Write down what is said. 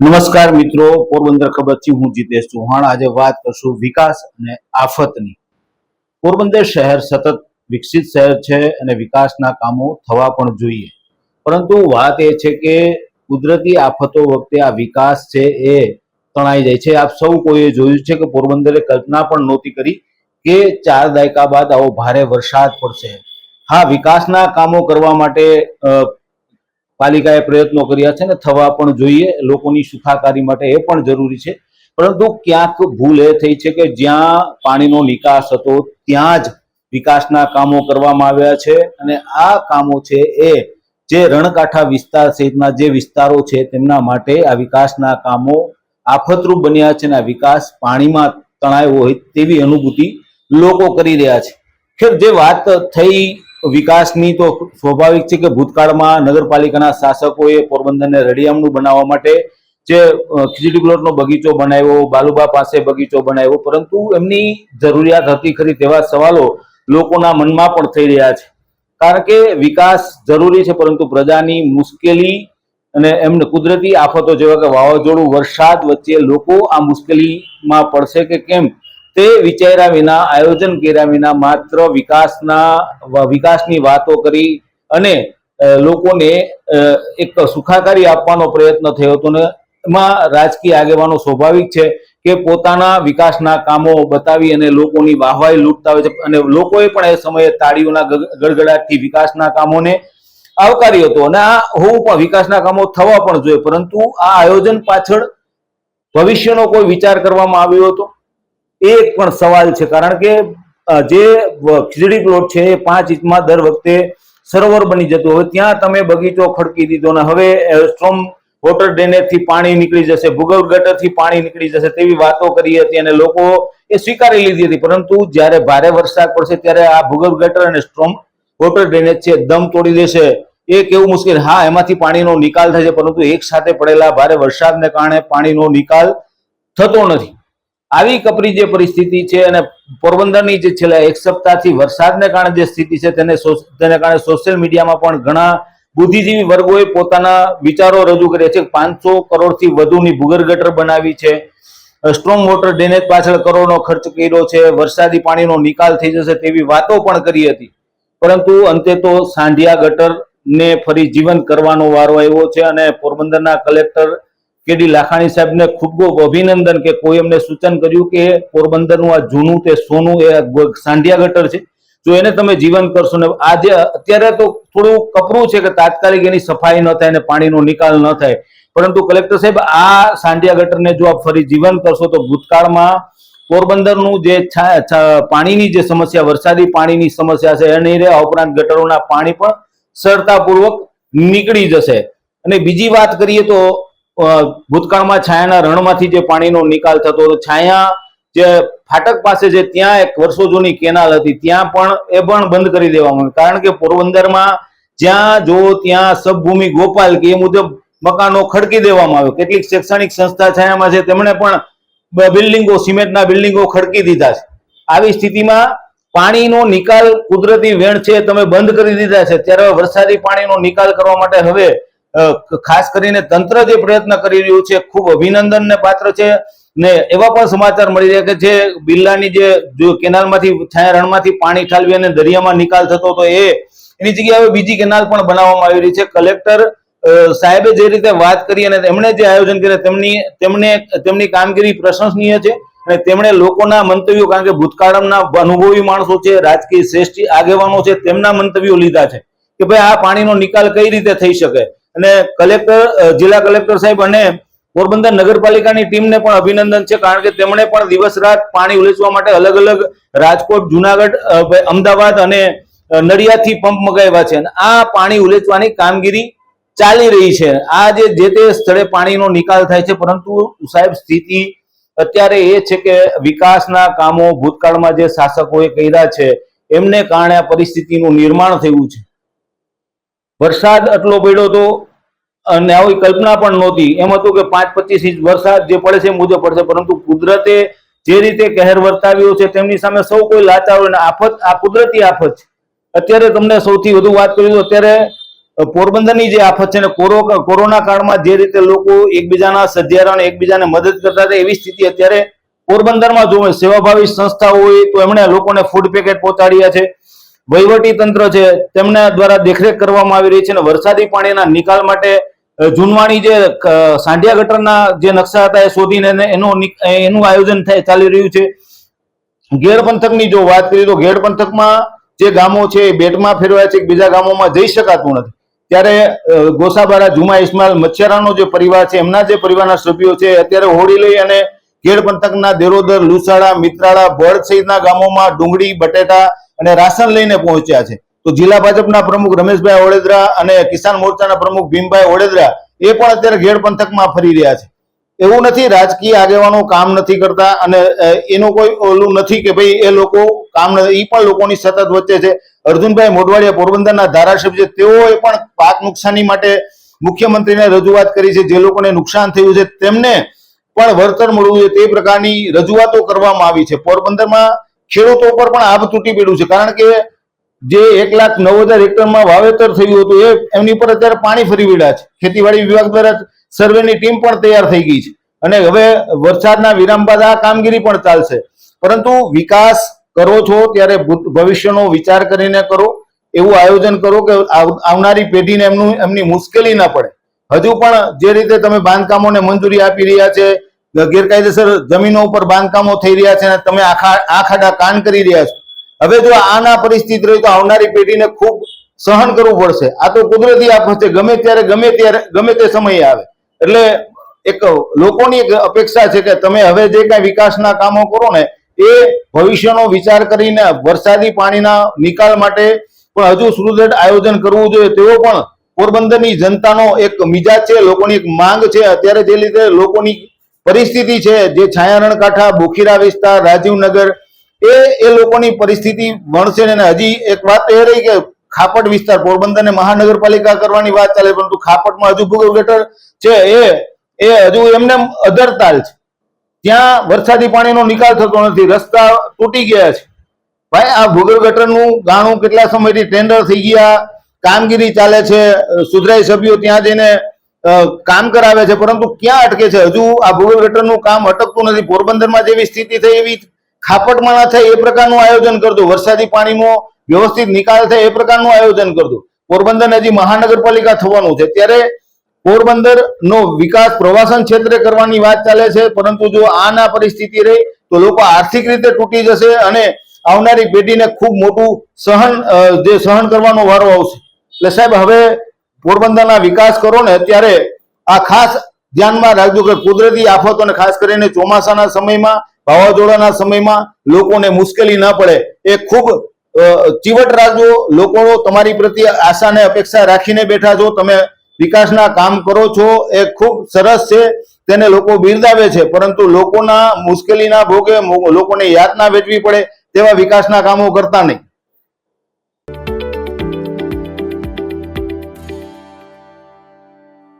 નમસ્કાર મિત્રો, પોરબંદર ખબરથી હું જીતેશ ચૌહાણ. આજે વાત કરશું વિકાસ અને આફતની. પોરબંદર શહેર સતત વિકસિત શહેર છે અને વિકાસના કામો થવા પણ જોઈએ. પરંતુ વાત એ છે કે કુદરતી આફતો વખતે આ વિકાસ છે એ તણાઈ જાય છે. આપ સૌ કોઈએ જોયું છે કે પોરબંદરે કલ્પના પણ નહોતી કરી કે ચાર દાયકા બાદ આવો ભારે વરસાદ પડશે. હા, વિકાસના કામો કરવા માટે પાલિકાએ પ્રયત્નો કર્યા છે ને થવા પણ જોઈએ, લોકોની સુખાકારી માટે એ પણ જરૂરી છે. પરંતુ ક્યાંક ભૂલ એ થઈ છે કે જ્યાં પાણીનો નિકાસ હતો, ત્યાં જ વિકાસના કામો કરવામાં આવ્યા છે અને આ કામો છે એ જે રણકાંઠા વિસ્તાર સહિતના જે વિસ્તારો છે તેમના માટે આ વિકાસના કામો આફતરૂપ બન્યા છે અને આ વિકાસ પાણીમાં તણાયો હોય તેવી અનુભૂતિ લોકો કરી રહ્યા છે. ખેર, જે વાત થઈ વિકાસની તો સ્વાભાવિક છે કે ભૂતકાળમાં નગરપાલિકાના શાસકોએ પોરબંદરને રડિયામણું બનાવવા માટે જે ખીચડી પ્લોટનો બગીચો બનાવ્યો, બાલુબા પાસે બગીચો બનાવ્યો, પરંતુ એમની જરૂરિયાત હતી ખરી તેવા સવાલો લોકોના મનમાં પણ થઈ રહ્યા છે. કારણ કે વિકાસ જરૂરી છે, પરંતુ પ્રજાની મુશ્કેલી અને એમને કુદરતી આફતો જેવા કે વાવાઝોડું, વરસાદ વચ્ચે લોકો આ મુશ્કેલીમાં પડશે કે કેમ? તે વિચાર્યા વિના, આયોજન કર્યા વિના માત્ર વિકાસના વિકાસની વાતો કરી અને લોકોને એક સુખાકારી આપવાનો પ્રયત્ન થયો હતો ને એમાં રાજકીય આગેવાનો સ્વાભાવિક છે કે પોતાના વિકાસના કામો બતાવી અને લોકોની વાહવાઈ લૂંટતા હોય છે અને લોકોએ પણ એ સમયે તાળીઓના ગડગડાટથી વિકાસના કામોને આવકાર્યો હતો અને આ હોવું પણ વિકાસના કામો થવા પણ જોઈએ. પરંતુ આ આયોજન પાછળ ભવિષ્યનો કોઈ વિચાર કરવામાં આવ્યો હતો? એ એક પણ સવાલ છે. કારણ કે જે ખીચડી પ્લોટ છે એ પાંચ ઇંચમાં દર વખતે સરોવર બની જતું. હવે ત્યાં તમે બગીચો ખડકી દીધો ને હવે સ્ટ્રોમ વોટર ડ્રેનેજથી પાણી નીકળી જશે, ભૂગર્ભ ગટરથી પાણી નીકળી જશે તેવી વાતો કરી હતી અને લોકો એ સ્વીકારી લીધી હતી. પરંતુ જ્યારે ભારે વરસાદ પડશે ત્યારે આ ભૂગર્ભ ગટર અને સ્ટ્રોમ વોટર ડ્રેનેજ છે દમ તોડી દેશે. એ કેવું મુશ્કેલ? હા, એમાંથી પાણીનો નિકાલ થશે પરંતુ એક સાથે પડેલા ભારે વરસાદને કારણે પાણીનો નિકાલ થતો નથી. આવી કપરી જે પરિસ્થિતિ છે અને પોરબંદરની જે છેલ્લા એક સપ્તાહથી વરસાદને કારણે જે સ્થિતિ છે તેને તેને કારણે સોશિયલ મીડિયામાં પણ ઘણા બુદ્ધિજીવી વર્ગોએ પોતાના વિચારો રજૂ કર્યા છે. પાંચસો કરોડથી વધુની ભૂગર ગટર બનાવી છે. સ્ટ્રોંગ વોટર ડ્રેનેજ પાછળ કરોડનો ખર્ચ કર્યો છે. વરસાદી પાણીનો નિકાલ થઈ જશે તેવી વાતો પણ કરી હતી. પરંતુ અંતે તો સાંઢિયા ગટર ને ફરી જીવન કરવાનો વારો આવ્યો છે અને પોરબંદરના કલેક્ટર કેડી લાખાણી સાહેબને ખૂબ ખૂબ અભિનંદન કે કોઈ એમને સૂચન કર્યું કે પોરબંદરનું આ જૂનું તે સોનું એ સાંઢિયા ગટર છે. જો એને તમે જીવંત કરશો ને આજે અત્યારે તો થોડું કપરું છે કે તાત્કાલિક એની સફાઈ ન થાય અને પાણીનો નિકાલ ન થાય. પરંતુ કલેક્ટર સાહેબ, આ સાંઢિયા ગટરને જો આપ ફરી જીવંત કરશો તો ભૂતકાળમાં પોરબંદરનું જે પાણીની જે સમસ્યા, વરસાદી પાણીની સમસ્યા છે, એ નહીં રહે ઉપરાંત ગટરોના પાણી પણ સરળતાપૂર્વક નીકળી જશે. અને બીજી વાત કરીએ તો ભૂતકાળમાં છાયાના રણમાંથી જે પાણીનો નિકાલ થતો હતો, છાયા જે ફાટક પાસે છે ત્યાં એક વર્ષો જૂની કેનાલ હતી, ત્યાં પણ એ પણ બંધ કરી દેવામાં આવી કારણ કે પોરબંદરમાં જ્યાં જો ત્યાં સબભૂમિ ગોપાલ કે એ મુજબ મકાનો ખડકી દેવામાં આવ્યો. કેટલીક શૈક્ષણિક સંસ્થા છાયામાં છે, તેમણે પણ બિલ્ડિંગો, સિમેન્ટના બિલ્ડિંગો ખડકી દીધા છે. આવી સ્થિતિમાં પાણીનો નિકાલ કુદરતી વેણ છે તમે બંધ કરી દીધા છે. ત્યારે વરસાદી પાણીનો નિકાલ કરવા માટે હવે ખાસ કરીને તંત્ર જે પ્રયત્ન કરી રહ્યું છે, ખૂબ અભિનંદનને પાત્ર છે. ને એવા પણ સમાચાર મળી રહ્યા કે જે બિરલાની જે કેનાલમાંથી છાયા રણમાંથી પાણી ઠાલવી અને દરિયામાં નિકાલ થતો હતો એ, એની જગ્યાએ બીજી કેનાલ પણ બનાવવામાં આવી રહી છે. કલેક્ટર સાહેબે જે રીતે વાત કરી અને એમણે જે આયોજન કર્યું, તેમની તેમને તેમની કામગીરી પ્રશંસનીય છે અને તેમણે લોકોના મંતવ્યો, કારણ કે ભૂતકાળના અનુભવી માણસો છે, રાજકીય શ્રેષ્ઠ આગેવાનો છે, તેમના મંતવ્યો લીધા છે કે ભાઈ આ પાણીનો નિકાલ કઈ રીતે થઈ શકે? અને કલેક્ટર જિલ્લા કલેક્ટર સાહેબ અને પોરબંદર નગરપાલિકાની ટીમને પણ અભિનંદન છે, કારણ કે તેમણે પણ દિવસ રાત પાણી ઉલેચવા માટે અલગ અલગ રાજકોટ, જુનાગઢ અમદાવાદ અને નડિયાથી પંપ મગાવ્યા છે. અને આ પાણી ઉલેચવાની કામગીરી ચાલી રહી છે. આ જે જે તે સ્થળે પાણીનો નિકાલ થાય છે, પરંતુ સાહેબ સ્થિતિ અત્યારે એ છે કે વિકાસના કામો ભૂતકાળમાં જે શાસકોએ કર્યા છે, એમને કારણે આ પરિસ્થિતિનું નિર્માણ થયું છે. વરસાદ આટલો પડ્યો તો અને આવી કલ્પના પણ નહોતી. એમ હતું કે પાંચ પચીસ ઇંચ વરસાદ જે પડે છે મુજબ પડશે. પરંતુ કુદરતે જે રીતે કહેર વર્તાવ્યો છે તેમની સામે સૌ કોઈ લાચાર હોય આફત, આ કુદરતી આફત છે. અત્યારે તમને સૌથી વધુ વાત કરી તો અત્યારે પોરબંદરની જે આફત છે ને, કોરો- કોરોના કાળમાં જે રીતે લોકો એકબીજાના સધિયારા એકબીજાને મદદ કરતા હતા એવી સ્થિતિ અત્યારે પોરબંદરમાં જોવે. સેવાભાવી સંસ્થાઓ હોય તો એમણે લોકોને ફૂડ પેકેટ પહોંચાડ્યા છે. વહીવટી તંત્ર છે, તેમના દ્વારા દેખરેખ કરવામાં આવી રહી છે અને વરસાદી પાણીના નિકાલ માટે જૂનવાણી જે સાંઢિયા ગટરના જે નકશા હતા એ શોધીને એનું એનું આયોજન ચાલી રહ્યું છે. ગેડ પંથકની જો વાત કરીએ તો ગેડ પંથકમાં જે ગામો છે બેટમાં ફેરવાય છે, બીજા ગામોમાં જઈ શકાતું નથી. ત્યારે ગોસાબારા, જુમા ઇસ્માલ મચ્છરાનો જે પરિવાર છે, એમના જે પરિવારના સભ્યો છે અત્યારે હોળી લઈ અને ગેડ પંથકના દેરોદર, લુસાડા, મિત્રાળા ભડ સહિતના ગામોમાં ડુંગળી, બટેટા અને રાશન લઈને પહોંચ્યા છે. તો જિલ્લા ભાજપના પ્રમુખ રમેશભાઈ ઓળેદરા અને કિસાન મોરચાના પ્રમુખ ભીમભાઈ ઓળેદરા એ પણ અત્યારે ઘેડ પંથકમાં ફરી રહ્યા છે. એવું નથી, રાજકીય આગેવાનો કામ નથી કરતા અને એનું કોઈ ઓલું નથી કે ભાઈ એ લોકો કામ એ પણ લોકોની સતત વચ્ચે છે. અર્જુનભાઈ મોઢવાડિયા પોરબંદરના ધારાસભ્ય છે, તેઓએ પણ પાક નુકસાની માટે મુખ્યમંત્રીને રજૂઆત કરી છે. જે લોકોને નુકસાન થયું છે, તેમને પણ વળતર મળવું જોઈએ. તે પ્રકારની રજૂઆતો કરવામાં આવી છે. પોરબંદરમાં ખેડૂતો પર પણ આભ તૂટી પડ્યું છે. કારણ કે જે એક લાખ નવ હજાર હેક્ટરમાં વાવેતર થયું હતું, એ એમની પર અત્યારે પાણી ફરી વળ્યા છે. ખેતીવાડી વિભાગ દ્વારા સર્વેની ટીમ પણ તૈયાર થઈ ગઈ છે. અને હવે વરસાદના વિરામ બાદ આ કામગીરી પણ ચાલશે. પરંતુ વિકાસ કરો છો ત્યારે ભવિષ્યનો વિચાર કરીને કરો, એવું આયોજન કરો કે આવ- આવનારી પેઢીને એમનું, એમની મુશ્કેલી ના પડે. હજુ પણ જે રીતે તમે બાંધકામોને મંજૂરી આપી રહ્યા છે, ગેરકાયદેસર જમીનો ઉપર બાંધકામો થઈ રહ્યા છે અને તમે આખા, આખાડા કાન કરી રહ્યા છો હવે જો આના પરિસ્થિતિ રહી તો આવનારી પેઢીને ખૂબ સહન કરવું પડશે. આ તો કુદરતી આફત છે ગમે ત્યારે ગમે ત્યારે, ગમે તે સમયે આવે. એટલે એક લોકોની એક અપેક્ષા છે કે તમે હવે જે કાંઈ વિકાસના કામો કરો ને, એ ભવિષ્યનો વિચાર કરીને વરસાદી પાણીના નિકાલ માટે પણ હજુ સુદૃઢ આયોજન કરવું જોઈએ. તેવો પણ પોરબંદરની જનતાનો એક મિજાજ છે, લોકોની એક માંગ છે. અત્યારે જે રીતે લોકોની પરિસ્થિતિ છે, જે છાયારણ કાંઠા બોખીરા વિસ્તાર, રાજીવનગર એ એ લોકોની પરિસ્થિતિ ભણશે ને હજી એક વાત એ રહી કે ખાપટ વિસ્તાર, પોરબંદરને મહાનગરપાલિકા કરવાની વાત ચાલે, પરંતુ ખાપટમાં હજુ ગટર છે, એ એ હજુ એમને અધરતાલ છે. ત્યાં વરસાદી પાણીનો નિકાલ થતો નથી. રસ્તા તૂટી ગયા છે. ભાઈ, આ ભૂગર્ભ ગટરનું ગાણું કેટલા સમયથી ટેન્ડર થઈ ગયા, કામગીરી ચાલે છે સુધરાઈ સભ્યો ત્યાં જઈને કામ કરાવે છે, પરંતુ ક્યાં અટકે છે? હજુ આ ભૂગર્ભ ગટરનું કામ અટકતું નથી. પોરબંદરમાં જેવી સ્થિતિ થઈ એવી ખાપટમાં ના થાય એ પ્રકારનું આયોજન કરતો, વરસાદી પાણીનો વ્યવસ્થિત નિકાલ થાય એ પ્રકારનું આયોજન કરતો. પોરબંદર હજી મહાનગરપાલિકા થવાનું છે. ત્યારે પોરબંદર નો વિકાસ પ્રવાસન ક્ષેત્રે કરવાની વાત ચાલે છે, પરંતુ જો આના પરિસ્થિતિ રહી, તો લોકો આર્થિક રીતે તૂટી જશે અને આવનારી પેઢીને ખૂબ મોટું સહન જે સહન કરવાનો વારો આવશે. એટલે સાહેબ, હવે પોરબંદરના વિકાસ કરો ને, ત્યારે આ ખાસ ધ્યાનમાં રાખજો કે કુદરતી આફતો અને ખાસ કરીને ચોમાસાના સમયમાં, વાવાઝોડાના સમયમાં લોકોને મુશ્કેલી ન પડે. એ ખૂબ ચીવટ રાખજો. લોકો તમારી પ્રત્યે આશા અને અપેક્ષા રાખીને બેઠા છો. તમે વિકાસના કામ કરો છો. એ ખૂબ સરસ છે. તેને લોકો બિરદાવે છે. પરંતુ લોકોના મુશ્કેલીના ભોગે લોકોને યાતના વેઠવી પડે તેવા વિકાસના કામો કરતા નહીં.